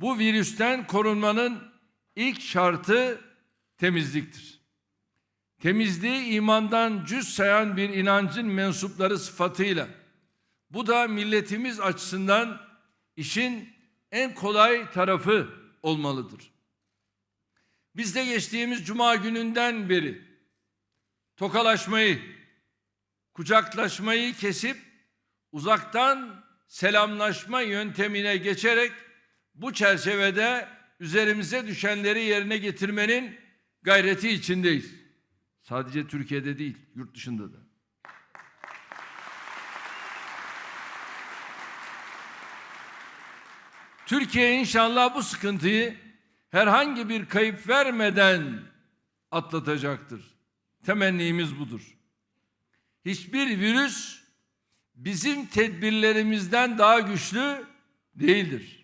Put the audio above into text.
Bu virüsten korunmanın ilk şartı temizliktir. Temizliği imandan cüz sayan bir inancın mensupları sıfatıyla bu da milletimiz açısından işin en kolay tarafı olmalıdır. Biz de geçtiğimiz cuma gününden beri tokalaşmayı, kucaklaşmayı kesip uzaktan selamlaşma yöntemine geçerek bu çerçevede üzerimize düşenleri yerine getirmenin gayreti içindeyiz. Sadece Türkiye'de değil, yurt dışında da. Türkiye inşallah bu sıkıntıyı herhangi bir kayıp vermeden atlatacaktır. Temennimiz budur. Hiçbir virüs bizim tedbirlerimizden daha güçlü değildir.